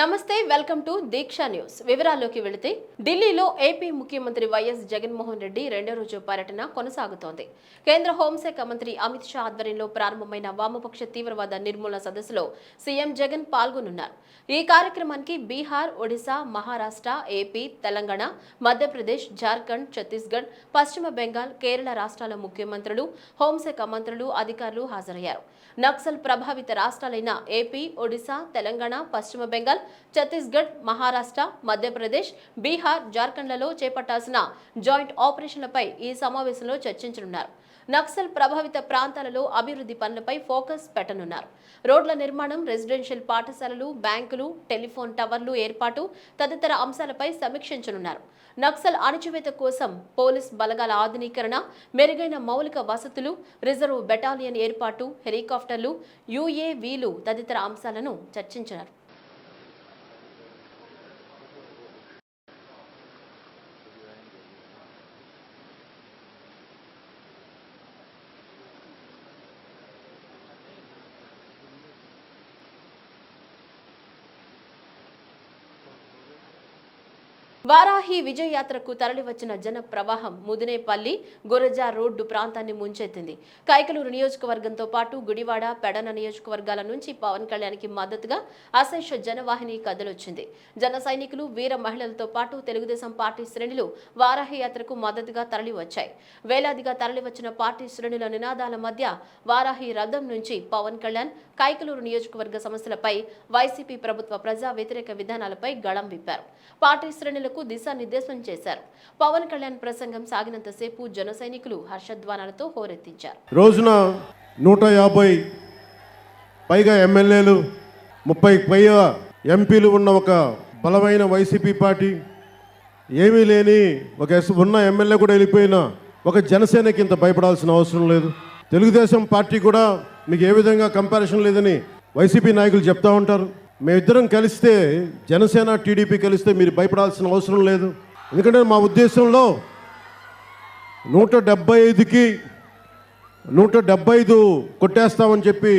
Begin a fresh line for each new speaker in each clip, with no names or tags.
నమస్తే welcome to Deeksha news. వివరాల్లోకి వెళితే ఢిల్లీలో ఏపీ ముఖ్యమంత్రి వైఎస్ జగన్మోహన్ రెడ్డి రెండో రోజు పర్యటన కొనసాగుతోంది. కేంద్ర హోంశాఖ మంత్రి అమిత్ షా ఆధ్వర్యంలో ప్రారంభమైన వామపక్ష తీవ్రవాద నిర్మూలన సదస్సులో సీఎం జగన్ పాల్గొనున్నారు. ఈ కార్యక్రమానికి బీహార్ ఒడిశా మహారాష్ట్ర ఏపీ తెలంగాణ మధ్యప్రదేశ్ జార్ఖండ్ ఛత్తీస్గఢ్ పశ్చిమ బెంగాల్ కేరళ రాష్ట్రాల ముఖ్యమంత్రులు హోంశాఖ మంత్రులు అధికారులు హాజరయ్యారు. నక్సల్ ప్రభావిత రాష్ట్రాలైన ఏపీ ఒడిశా తెలంగాణ పశ్చిమ బెంగాల్ ఛత్తీస్గఢ్ మహారాష్ట్ర మధ్యప్రదేశ్ బీహార్ జార్ఖండ్లలో చేపట్టాల్సిన జాయింట్ ఆపరేషన్లపై ఈ సమావేశంలో చర్చించనున్నారు. నక్సల్ ప్రభావిత ప్రాంతాలలో అభివృద్ధి పనులపై ఫోకస్ పెట్టనున్నారు. రోడ్ల నిర్మాణం రెసిడెన్షియల్ పాఠశాలలు బ్యాంకులు టెలిఫోన్ టవర్లు ఏర్పాటు తదితర అంశాలపై సమీక్షించనున్నారు. నక్సల్ అణచివేత కోసం పోలీస్ బలగాల ఆధునీకరణ మెరుగైన మౌలిక వసతులు రిజర్వ్ బెటాలియన్ ఏర్పాటు హెలికాప్టర్లు యుఏవీలు తదితర అంశాలను చర్చించారు వారాహి విజయయాత్రకు తరలివచ్చిన జన ప్రవాహం ముదినేపల్లి గురజా రోడ్డు ప్రాంతాన్ని ముంచెత్తింది. కైకలూరు నియోజకవర్గంతో పాటు గుడివాడ పెడన నియోజకవర్గాల నుంచి పవన్ కళ్యాణ్కి మద్దతుగా అశేష జనవాహిని కదలొచ్చింది. జన సైనికులు వీర మహిళలతో పాటు తెలుగుదేశం పార్టీ శ్రేణులు వారాహి యాత్రకు మద్దతుగా తరలివచ్చాయి. వేలాదిగా తరలివచ్చిన పార్టీ శ్రేణుల నినాదాల మధ్య వారాహి రథం నుంచి పవన్ కళ్యాణ్ కైకలూరు నియోజకవర్గ సమస్యలపై వైసీపీ ప్రభుత్వ ప్రజా వ్యతిరేక విధానాలపై గళం విప్పారు. పార్టీ శ్రేణులకు దిశానిర్దేశం చేశారు. పవన్ కళ్యాణ్ ప్రసంగం సాగినంతసేపు జన సైనికులు హర్షధ్వానాలతో హోరెత్తించారు.
రోజున నూట యాభై పైగా ఎమ్మెల్యేలు ముప్పై పైగా ఎంపీలు ఉన్న ఒక బలమైన వైసీపీ పార్టీ ఏమీ లేని ఒక ఉన్న ఎమ్మెల్యే కూడా వెళ్ళిపోయిన ఒక జనసేనకి ఇంత భయపడాల్సిన అవసరం లేదు. తెలుగుదేశం పార్టీ కూడా మీకు ఏ విధంగా కంపారిజన్ లేదని వైసీపీ నాయకులు చెప్తా ఉంటారు. మేమిద్దరం కలిస్తే జనసేన టీడీపీ కలిస్తే మీరు భయపడాల్సిన అవసరం లేదు. ఎందుకంటే మా ఉద్దేశంలో నూట డెబ్బై ఐదుకి నూట డెబ్బై ఐదు కొట్టేస్తామని చెప్పి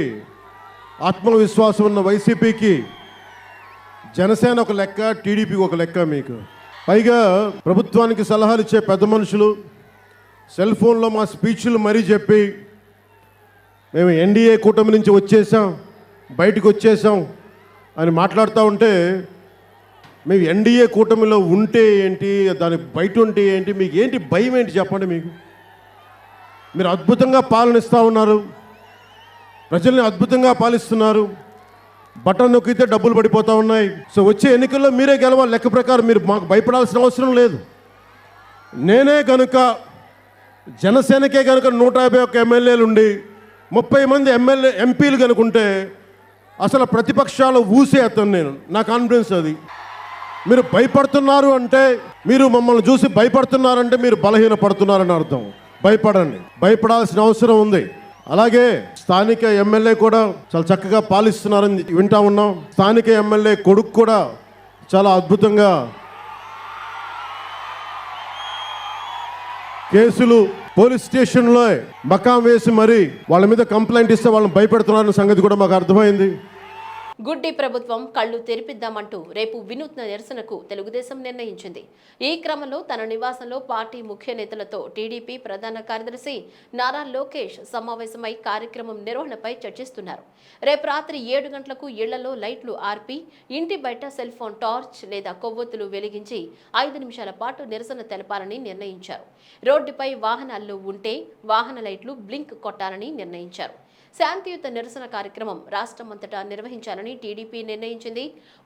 ఆత్మవిశ్వాసం ఉన్న వైసీపీకి జనసేన ఒక లెక్క టీడీపీకి ఒక లెక్క మీకు. పైగా ప్రభుత్వానికి సలహాలు ఇచ్చే పెద్ద మనుషులు సెల్ ఫోన్లో మా స్పీచ్లు మరీ చెప్పి మేము ఎన్డీఏ కూటమి నుంచి వచ్చేసాం బయటకు వచ్చేసాం. అని మాట్లాడుతూ ఉంటే మేము ఎన్డీఏ కూటమిలో ఉంటే ఏంటి దాని బయట ఉంటే ఏంటి మీకు ఏంటి భయం ఏంటి చెప్పండి మీకు? మీరు అద్భుతంగా పాలనిస్తూ ఉన్నారు. ప్రజల్ని అద్భుతంగా పాలిస్తున్నారు. బటన్ నొక్కితే డబ్బులు పడిపోతూ ఉన్నాయి. సో వచ్చే ఎన్నికల్లో మీరే గెలవాలి. లెక్క ప్రకారం మీరు మాకు భయపడాల్సిన అవసరం లేదు. నేనే కనుక జనసేనకే కనుక నూట యాభై ఒక్క ఎమ్మెల్యేలు ఉండి ముప్పై మంది ఎమ్మెల్యే ఎంపీలు కనుకుంటే అసలు ప్రతిపక్షాలు ఊసేస్తాను నేను. నా కాన్ఫిడెన్స్ అది. మీరు భయపడుతున్నారు అంటే మీరు మమ్మల్ని చూసి భయపడుతున్నారంటే మీరు బలహీన పడుతున్నారని అర్థం. భయపడండి. భయపడాల్సిన అవసరం ఉంది. అలాగే స్థానిక ఎమ్మెల్యే కూడా చాలా చక్కగా పాలిస్తున్నారని వింటా ఉన్నాం. స్థానిక ఎమ్మెల్యే కొడుకు కూడా చాలా అద్భుతంగా కేసులు పోలీస్ స్టేషన్లో మకాం వేసి మరి వాళ్ళ మీద కంప్లైంట్ ఇస్తే వాళ్ళని భయపెడుతున్నారన్న సంగతి కూడా మాకు అర్థమైంది.
గుడ్డి ప్రభుత్వం కళ్ళు తెరిపిద్దామంటూ రేపు వినూత్న నిరసనకు తెలుగుదేశం నిర్ణయించింది. ఈ క్రమంలో తన నివాసంలో పార్టీ ముఖ్య నేతలతో టీడీపీ ప్రధాన కార్యదర్శి నారా లోకేష్ సమావేశమై కార్యక్రమం నిర్వహణపై చర్చిస్తున్నారు. రేపు రాత్రి ఏడు గంటలకు ఇళ్ళలో లైట్లు ఆర్పి ఇంటి బయట సెల్ ఫోన్ టార్చ్ లేదా కొవ్వొత్తులు వెలిగించి ఐదు నిమిషాల పాటు నిరసన తెలపాలని నిర్ణయించారు. రోడ్డుపై వాహనాల్లో ఉంటే వాహన లైట్లు బ్లింక్ కొట్టాలని నిర్ణయించారు. శాంతియుత నిరసన కార్యక్రమం రాష్ట్రమంతటా నిర్వహించాలని టీడీపీ నిర్ణయించింది.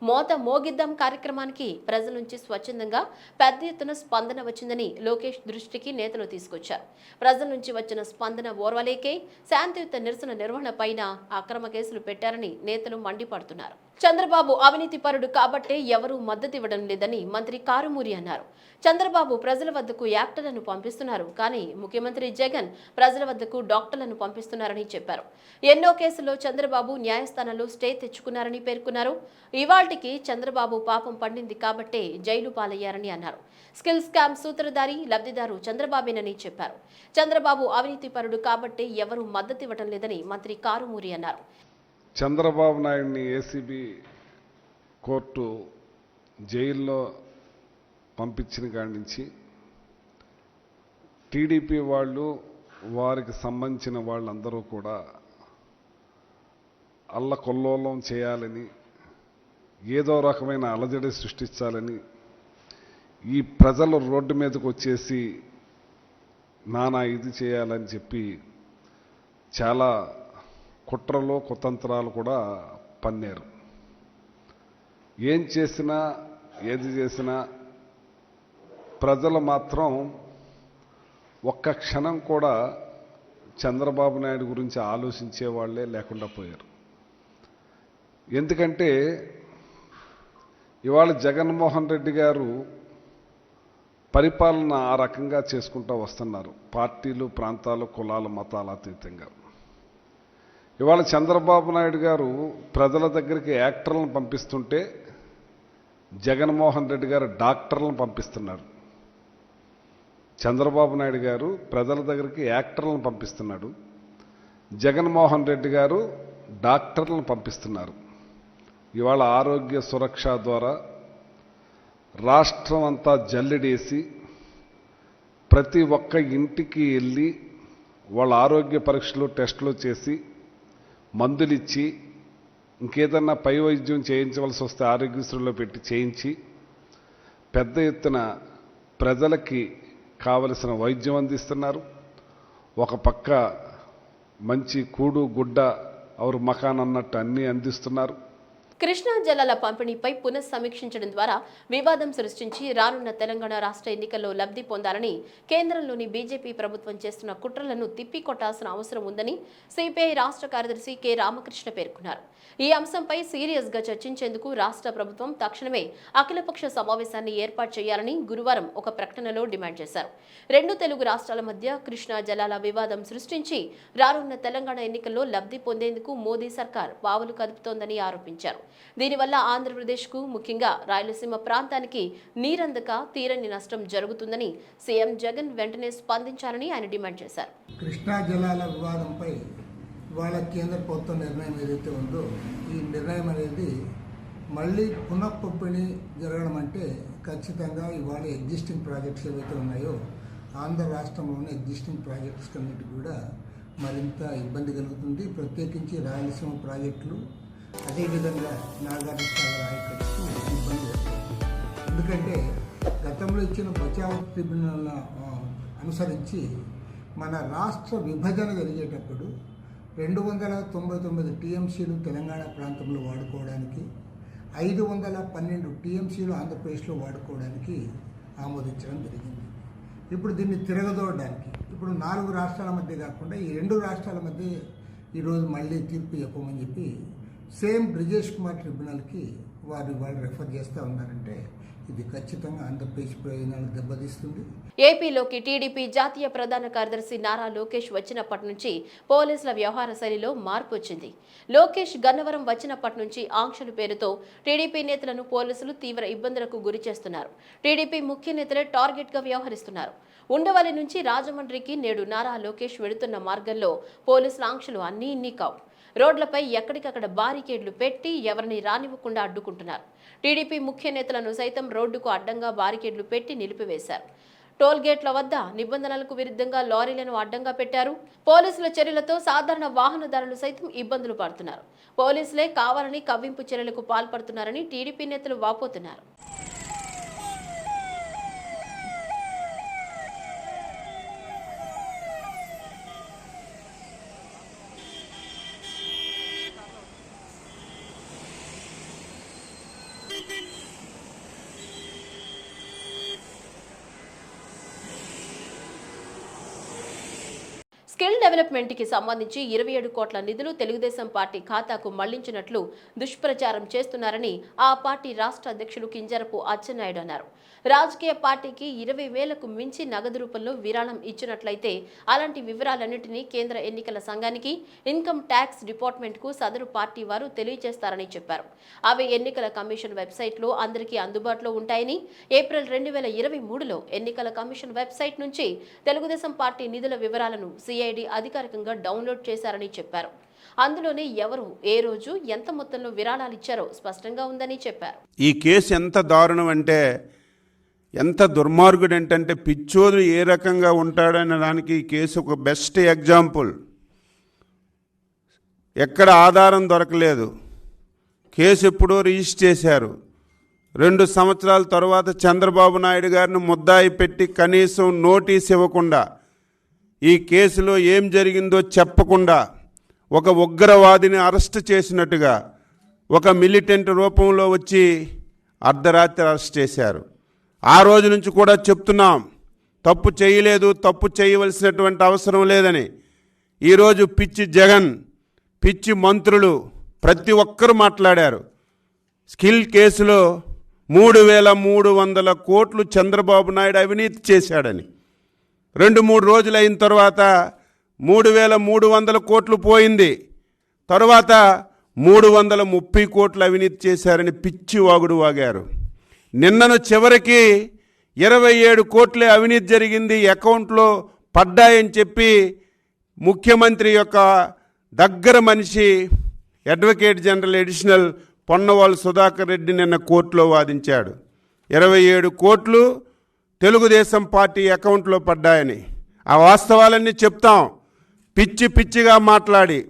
మోత మోగిద్దాం కార్యక్రమానికి ప్రజల నుంచి స్వచ్ఛందంగా పెద్ద ఎత్తున స్పందన వచ్చిందని లోకేష్ దృష్టికి నేతలు తీసుకొచ్చారు. ప్రజల నుంచి వచ్చిన స్పందన ఓర్వలేకే శాంతియుత నిరసన నిర్వహణ పైన అక్రమ కేసులు పెట్టారని నేతలు మండిపడుతున్నారు. చంద్రబాబు అవినీతి పరుడు కాబట్టే ఎవరూ మద్దతు ఇవ్వడం లేదని మంత్రి కారుమూరి అన్నారు. చంద్రబాబు ప్రజల వద్దకు యాక్టర్లను పంపిస్తున్నారు. కానీ ముఖ్యమంత్రి జగన్ ప్రజల వద్దకు డాక్టర్లను పంపిస్తున్నారని చెప్పారు. ఎన్నో కేసుల్లో చంద్రబాబు న్యాయస్థానంలో స్టే తెచ్చుకున్నారని పేర్కొన్నారు. ఇవాల్టికి చంద్రబాబు పాపం పండింది కాబట్టే జైలు పాలయ్యారని అన్నారు. స్కిల్ స్కామ్ సూత్రధారి లబ్ధిదారు చంద్రబాబేనని చెప్పారు. చంద్రబాబు అవినీతి పరుడు కాబట్టే ఎవరూ మద్దతు ఇవ్వడం లేదని మంత్రి కారుమూరి అన్నారు.
చంద్రబాబు నాయుడిని ఏసీబీ కోర్టు జైల్లో పంపించిన కాడి నుంచి టీడీపీ వాళ్ళు వారికి సంబంధించిన వాళ్ళందరూ కూడా అల్లకొల్లోలం చేయాలని ఏదో రకమైన అలజడి సృష్టించాలని ఈ ప్రజలు రోడ్డు మీదకు వచ్చేసి నానా ఇది చేయాలని చెప్పి చాలా కుట్రలు కుతంత్రాలు కూడా పన్నారు. ఏం చేసినా ఏది చేసినా ప్రజలు మాత్రం ఒక్క క్షణం కూడా చంద్రబాబు నాయుడు గురించి ఆలోచించే వాళ్ళే లేకుండా పోయారు. ఎందుకంటే ఇవాళ జగన్మోహన్ రెడ్డి గారు పరిపాలన ఆ రకంగా చేసుకుంటూ వస్తున్నారు. పార్టీలు ప్రాంతాలు కులాలు మతాల అతీతంగా. ఇవాళ చంద్రబాబు నాయుడు గారు ప్రజల దగ్గరికి యాక్టర్లను పంపిస్తుంటే జగన్మోహన్ రెడ్డి గారు డాక్టర్లను పంపిస్తున్నారు. చంద్రబాబు నాయుడు గారు ప్రజల దగ్గరికి యాక్టర్లను పంపిస్తున్నాడు. జగన్మోహన్ రెడ్డి గారు డాక్టర్లను పంపిస్తున్నారు. ఇవాళ ఆరోగ్య సురక్ష ద్వారా రాష్ట్రం అంతా జల్లెడేసి ప్రతి ఒక్క ఇంటికి వెళ్ళి వాళ్ళ ఆరోగ్య పరీక్షలు టెస్టులు చేసి మందులిచ్చి ఇంకేదన్నా పై వైద్యం చేయించవలసి వస్తే ఆరోగ్యశ్రీలో పెట్టి చేయించి పెద్ద ఎత్తున ప్రజలకి కావలసిన వైద్యం అందిస్తున్నారు. ఒక పక్క మంచి కూడు గుడ్డ అవరు మకాన్ అన్నట్టు అన్నీ అందిస్తున్నారు.
కృష్ణా జలాల పంపిణీపై పునఃసమీక్షించడం ద్వారా వివాదం సృష్టించి రానున్న తెలంగాణ రాష్ట్ర ఎన్నికల్లో లబ్ధి పొందాలని కేంద్రంలోని బీజేపీ ప్రభుత్వం చేస్తున్న కుట్రలను తిప్పికొట్టాల్సిన అవసరం ఉందని సిపిఐ రాష్ట్ర కార్యదర్శి కె రామకృష్ణ పేర్కొన్నారు. ఈ అంశంపై సీరియస్గా చర్చించేందుకు రాష్ట్ర ప్రభుత్వం తక్షణమే అఖిలపక్ష సమావేశాన్ని ఏర్పాటు చేయాలని గురువారం ఒక ప్రకటనలో డిమాండ్ చేశారు. రెండు తెలుగు రాష్ట్రాల మధ్య కృష్ణా జలాల వివాదం సృష్టించి రానున్న తెలంగాణ ఎన్నికల్లో లబ్ధి పొందేందుకు మోదీ సర్కార్ పావులు కదుపుతోందని ఆరోపించారు. దీనివల్ల ఆంధ్రప్రదేశ్కు ముఖ్యంగా రాయలసీమ ప్రాంతానికి నీరందక తీరని నష్టం జరుగుతుందని సీఎం జగన్ వెంటనే స్పందించాలని ఆయన డిమాండ్ చేశారు.
కృష్ణా జలాల వివాదంపై ఇవాళ కేంద్ర ప్రభుత్వం నిర్ణయం ఏదైతే ఉందో ఈ నిర్ణయం అనేది మళ్ళీ పునఃపంపిణీ జరగడం అంటే ఖచ్చితంగా ఇవాళ ఎగ్జిస్టింగ్ ప్రాజెక్ట్స్ ఏవైతే ఉన్నాయో ఆంధ్ర రాష్ట్రంలోని ఎగ్జిస్టింగ్ ప్రాజెక్ట్స్ కన్నిటి కూడా మరింత ఇబ్బంది కలుగుతుంది. ప్రత్యేకించి రాయలసీమ ప్రాజెక్టులు అదేవిధంగా నాగార్జున సాగర్ ఇబ్బంది ఎందుకంటే గతంలో ఇచ్చిన బచావ్ ట్రిబ్యునల్ అనుసరించి మన రాష్ట్ర విభజన జరిగేటప్పుడు రెండు వందల తొంభై తొమ్మిది టీఎంసీలు తెలంగాణ ప్రాంతంలో వాడుకోవడానికి ఐదు వందల పన్నెండు టీఎంసీలు ఆంధ్రప్రదేశ్లో వాడుకోవడానికి ఆమోదించడం జరిగింది. ఇప్పుడు దీన్ని తిరగదోడడానికి ఇప్పుడు నాలుగు రాష్ట్రాల మధ్య కాకుండా ఈ రెండు రాష్ట్రాల మధ్య ఈరోజు మళ్ళీ తీర్పు చెప్పమని చెప్పి సేమ్ బ్రిజేష్ కుమార్ ట్రిబ్యునల్కి వారు వాళ్ళు రెఫర్ చేస్తూ ఉన్నారంటే ఇది ఖచ్చితంగా ఆంధ్రప్రదేశ్ ప్రయోజనాలు దెబ్బతీస్తుంది.
ఏపీలోకి టీడీపీ జాతీయ ప్రధాన కార్యదర్శి నారా లోకేష్ వచ్చినప్పటి నుంచి పోలీసుల వ్యవహార శైలిలో మార్పు వచ్చింది. లోకేష్ గన్నవరం వచ్చినప్పటి నుంచి ఆంక్షల పేరుతో టీడీపీ నేతలను పోలీసులు తీవ్ర ఇబ్బందులకు గురి చేస్తున్నారు. టీడీపీ ముఖ్య నేతలే టార్గెట్గా వ్యవహరిస్తున్నారు. ఉండవల్లి నుంచి రాజమండ్రికి నేడు నారా లోకేష్ వెడుతున్న మార్గంలో పోలీసుల ఆంక్షలు అన్నీ ఇన్ని కావు. రోడ్లపై ఎక్కడికక్కడ బారికేడ్లు పెట్టి ఎవరిని రానివ్వకుండా అడ్డుకుంటున్నారు. టీడీపీ ముఖ్య నేతలను సైతం రోడ్డుకు అడ్డంగా బారికేడ్లు పెట్టి నిలిపివేశారు. టోల్ గేట్ల వద్ద నిబంధనలకు విరుద్ధంగా లారీలను అడ్డంగా పెట్టారు. పోలీసుల చర్యలతో సాధారణ వాహనదారులు సైతం ఇబ్బందులు పడుతున్నారు. పోలీసులే కావాలని కవ్వింపు చర్యలకు పాల్పడుతున్నారని టీడీపీ నేతలు వాపోతున్నారు. డెవలప్మెంట్కి డెవలప్మెంట్కి సంబంధించి ఇరవై ఏడు కోట్ల నిధులు తెలుగుదేశం పార్టీ ఖాతాకు మళ్ళించినట్లు దుష్ప్రచారం చేస్తున్నారని ఆ పార్టీ రాష్ట్ర అధ్యక్షులు కింజరపు అచ్చెన్నాయుడు అన్నారు. రాజకీయ పార్టీకి ఇరవై వేలకు మించి నగదు రూపంలో విరాళం ఇచ్చినట్లయితే అలాంటి వివరాలన్నింటినీ కేంద్ర ఎన్నికల సంఘానికి ఇన్కమ్ ట్యాక్స్ డిపార్ట్మెంట్కు సదరు పార్టీ వారు తెలియజేస్తారని చెప్పారు. అవి ఎన్నికల కమిషన్ వెబ్సైట్లో అందరికీ అందుబాటులో ఉంటాయని ఏప్రిల్ రెండు వేల ఇరవై మూడులో ఎన్నికల కమిషన్ వెబ్సైట్ నుంచి తెలుగుదేశం పార్టీ నిధుల వివరాలను సిఐడి అధికారికంగా డౌన్లోడ్ చేశారని చెప్పారు. అందులోనే ఎవరు ఏ రోజు ఎంత మొత్తంలో విరాళాలు ఇచ్చారో స్పష్టంగా ఉందని చెప్పారు.
ఈ కేసు ఎంత దారుణం అంటే ఎంత దుర్మార్గుడు ఏంటంటే పిచ్చోడు ఏ రకంగా ఉంటాడనే దానికి ఈ కేసు ఒక బెస్ట్ ఎగ్జాంపుల్ ఎక్కడ ఆధారం దొరకలేదు. కేసు ఎప్పుడో రిజిస్టర్ చేశారు. రెండు సంవత్సరాల తర్వాత చంద్రబాబు నాయుడు గారిని ముద్దాయి పెట్టి కనీసం నోటీస్ ఇవ్వకుండా ఈ కేసులో ఏం జరిగిందో చెప్పకుండా ఒక ఉగ్రవాదిని అరెస్ట్ చేసినట్టుగా ఒక మిలిటెంట్ రూపంలో వచ్చి అర్ధరాత్రి అరెస్ట్ చేశారు. ఆ రోజు నుంచి కూడా చెప్తున్నాం తప్పు చేయలేదు తప్పు చేయవలసినటువంటి అవసరం లేదని. ఈరోజు పిచ్చి జగన్ పిచ్చి మంత్రులు ప్రతి ఒక్కరు మాట్లాడారు. స్కిల్ కేసులో మూడు వేల మూడు వందల కోట్లు చంద్రబాబు నాయుడు అవినీతి చేశాడని. రెండు మూడు రోజులు అయిన తర్వాత మూడు వేల మూడు వందల కోట్లు పోయింది. తర్వాత మూడు వందల ముప్పై కోట్లు అవినీతి చేశారని పిచ్చి వాగుడు వాగారు. నిన్నను చివరికి ఇరవై ఏడు కోట్లే అవినీతి జరిగింది. అకౌంట్లో పడ్డాయని చెప్పి ముఖ్యమంత్రి యొక్క దగ్గర మనిషి advocate general additional Ponnavolu Sudhakar Reddy నిన్న కోర్టులో వాదించాడు. ఇరవై ఏడు కోట్లు తెలుగుదేశం పార్టీ అకౌంట్లో పడ్డాయని. ఆ వాస్తవాలన్నీ చెప్తాం. పిచ్చి పిచ్చిగా మాట్లాడి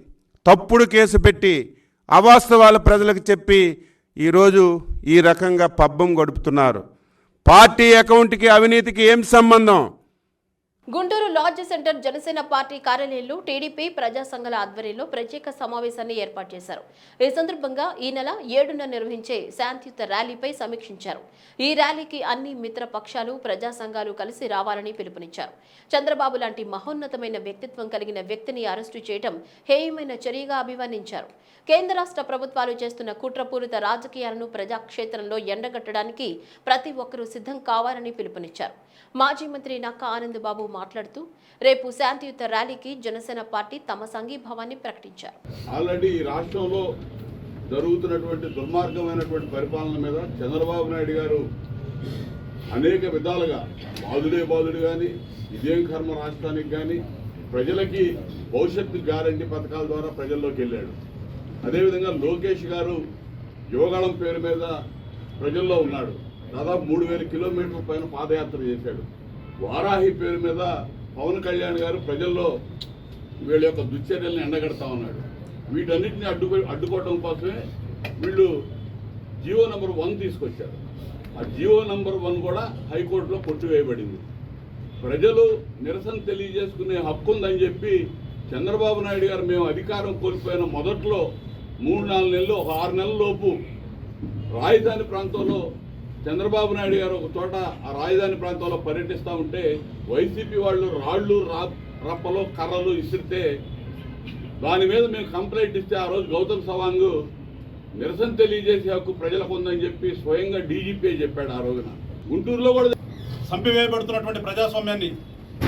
తప్పుడు కేసు పెట్టి అవాస్తవాలు ప్రజలకు చెప్పి ఈరోజు ఈ రకంగా పబ్బం గడుపుతున్నారు. పార్టీ అకౌంట్కి అవినీతికి ఏం సంబంధం?
Guntur lodge centre Janasena party కార్యాలయంలో టీడీపీ ప్రజా సంఘాల ఆధ్వర్యంలో ప్రత్యేక సమావేశాన్ని ఏర్పాటు చేశారు. ఈ సందర్భంగా ఈ నెల ఏడున నిర్వహించే శాంతియుత ర్యాలీపై సమీక్షించారు. ఈ ర్యాలీకి అన్ని మిత్ర పక్షాలు ప్రజా సంఘాలు కలిసి రావాలని పిలుపునిచ్చారు. చంద్రబాబు లాంటి మహోన్నతమైన వ్యక్తిత్వం కలిగిన వ్యక్తిని అరెస్టు చేయడం హేయమైన చర్యగా అభివర్ణించారు. కేంద్ర రాష్ట్ర ప్రభుత్వాలు చేస్తున్న కుట్రపూరిత రాజకీయాలను ప్రజాక్షేత్రంలో ఎండగట్టడానికి ప్రతి ఒక్కరూ సిద్ధం కావాలని పిలుపునిచ్చారు. మాజీ మంత్రి నక్కా ఆనందబాబు మాట్లాడుతూ రేపు శాంతియుత ర్యాలీకి జనసేన పార్టీ తమ సంఘీభావాన్ని ప్రకటించారు.
ఆల్రెడీ ఈ రాష్ట్రంలో జరుగుతున్నటువంటి దుర్మార్గమైనటువంటి పరిపాలన మీద చంద్రబాబు నాయుడు గారు అనేక విధాలుగా బాధుడే బాధుడు కానీ ఇదేం కర్మ రాష్ట్రానికి కానీ ప్రజలకి భవిష్యత్తు గ్యారంటీ పథకాల ద్వారా ప్రజల్లోకి వెళ్ళాడు. అదేవిధంగా లోకేష్ గారు యోగాళం పేరు మీద ప్రజల్లో ఉన్నాడు. దాదాపు మూడు వేల కిలోమీటర్ల పైన పాదయాత్ర చేశాడు. వారాహి పేరు మీద పవన్ కళ్యాణ్ గారు ప్రజల్లో వీళ్ళ యొక్క దుశ్చర్యల్ని ఎండగడతా ఉన్నాడు. వీటన్నిటిని అడ్డు అడ్డుకోవడం కోసమే వీళ్ళు జియో నెంబర్ వన్ తీసుకొచ్చారు. ఆ జియో నెంబర్ వన్ కూడా హైకోర్టులో కొట్టివేయబడింది. ప్రజలు నిరసన తెలియజేసుకునే హక్కు ఉందని చెప్పి చంద్రబాబు నాయుడు గారు మేము అధికారం కోల్పోయిన మొదట్లో మూడు నాలుగు నెలలు ఒక ఆరు నెలల లోపు రాజధాని ప్రాంతంలో చంద్రబాబు నాయుడు గారు ఒక చోట ఆ రాజధాని ప్రాంతంలో పర్యటిస్తూ ఉంటే వైసీపీ వాళ్ళు రాళ్ళు రా రప్పలు కర్రలు ఇసిరితే దాని మీద మేము కంప్లైంట్ ఇస్తే ఆ రోజు గౌతమ్ సవాంగ్ నిరసన తెలియజేసే హక్కు ప్రజలకు ఉందని చెప్పి స్వయంగా డీజీపీ చెప్పాడు ఆ రోజున. గుంటూరులో కూడా
సంపివేయబడుతున్నటువంటి ప్రజాస్వామ్యాన్ని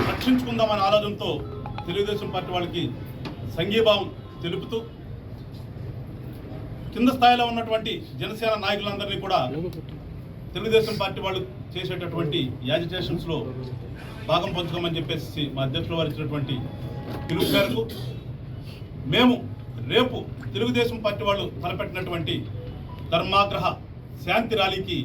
రక్షించుకుందామనే ఆలోచనతో తెలుగుదేశం పార్టీ వాళ్ళకి సంఘీభావం తెలుపుతూ కింద స్థాయిలో ఉన్నటువంటి జనసేన నాయకులందరినీ కూడా తెలుగుదేశం పార్టీ వాళ్ళు చేసేటటువంటి యాజిటేషన్స్లో భాగం పంచుకోమని చెప్పేసి మా అధ్యక్షులు వారు ఇచ్చినటువంటి పిలుపు మేరకు మేము రేపు తెలుగుదేశం పార్టీ వాళ్ళు తలపెట్టినటువంటి ధర్మాగ్రహ శాంతి ర్యాలీకి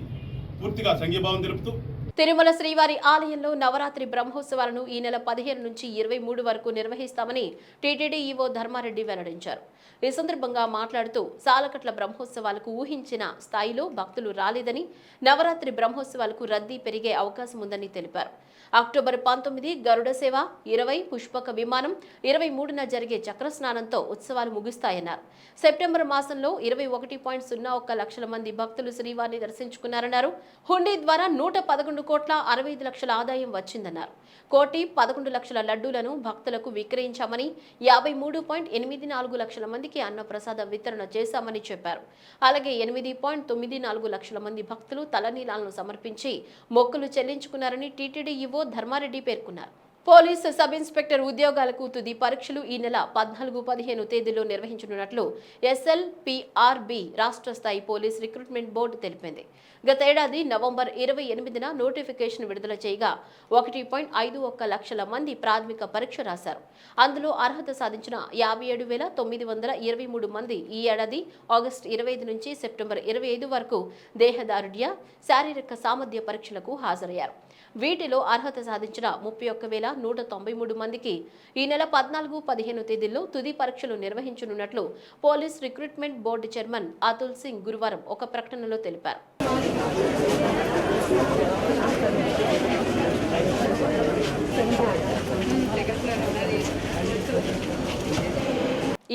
పూర్తిగా సంఘీభావం తెలుపుతూ
తిరుమల శ్రీవారి ఆలయంలో నవరాత్రి బ్రహ్మోత్సవాలను ఈ నెల పదిహేను నుంచి ఇరవై మూడు వరకు నిర్వహిస్తామని టీటీడీ ఈవో ధర్మారెడ్డి వెల్లడించారు. ఈ సందర్భంగా మాట్లాడుతూ సాలకట్ల బ్రహ్మోత్సవాలకు ఊహించిన స్థాయిలో భక్తులు రాలేదని నవరాత్రి బ్రహ్మోత్సవాలకు రద్దీ పెరిగే అవకాశం ఉందని తెలిపారు. అక్టోబర్ పంతొమ్మిది గరుడ సేవ ఇరవై పుష్పక విమానం ఇరవై మూడున జరిగే చక్ర స్నానంతో ఉత్సవాలు ముగుస్తాయన్నారు. సెప్టెంబర్ మాసంలో ఇరవై ఒకటి పాయింట్ సున్నా ఒక్క లక్షల మంది భక్తులు శ్రీవారిని దర్శించుకున్నారన్నారు. హుండీ ద్వారా నూట పదకొండు కోట్ల అరవై ఐదు లక్షల ఆదాయం వచ్చిందన్నారు. కోటి పదకొండు లక్షల లడ్డూలను భక్తులకు విక్రయించామని యాభై మూడు పాయింట్ ఎనిమిది నాలుగు లక్షల మందికి అన్నప్రసాద వితరణ చేశామని చెప్పారు. అలాగే ఎనిమిది పాయింట్ తొమ్మిది నాలుగు లక్షల మంది భక్తులు తలనీలాలను సమర్పించి మొక్కులు చెల్లించుకున్నారని టీటీడీ ఈవో ధర్మారెడ్డి పేర్కొన్నారు. పోలీస్ సబ్ ఇన్స్పెక్టర్ ఉద్యోగాలకు తుది పరీక్షలు ఈ నెల పద్నాలుగు పదిహేను తేదీలో నిర్వహించనున్నట్లు ఎస్ఎల్పిఆర్బి రాష్ట్ర స్థాయి పోలీస్ రిక్రూట్మెంట్ బోర్డు తెలిపింది. గతేడాది నవంబర్ ఇరవై ఎనిమిదిన నోటిఫికేషన్ విడుదల చేయగా ఒకటి పాయింట్ ఐదు ఒక్క లక్షల మంది ప్రాథమిక పరీక్ష రాశారు. అందులో అర్హత సాధించిన యాభై ఏడు వేల తొమ్మిది వందల ఇరవై మూడు మంది ఈ ఏడాది ఆగస్టు ఇరవై ఐదు నుంచి సెప్టెంబర్ ఇరవై ఐదు వరకు దేహదారుఢ్య శారీరక సామర్థ్య పరీక్షలకు హాజరయ్యారు. వీటిలో అర్హత సాధించిన ముప్పై ఒక్క వేల నూట తొంభై మూడు మందికి ఈ నెల పద్నాలుగు పదిహేను తేదీల్లో తుది పరీక్షలు నిర్వహించనున్నట్లు police recruitment board chairman Atul Singh గురువారం ఒక ప్రకటనలో తెలిపారు.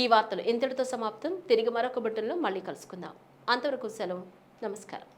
ఈ వార్తలు ఇంతటితో సమాప్తం. తిరిగి మరొక బుట్టంలో మళ్ళీ కలుసుకుందాం. అంతవరకు సెలవు. నమస్కారం.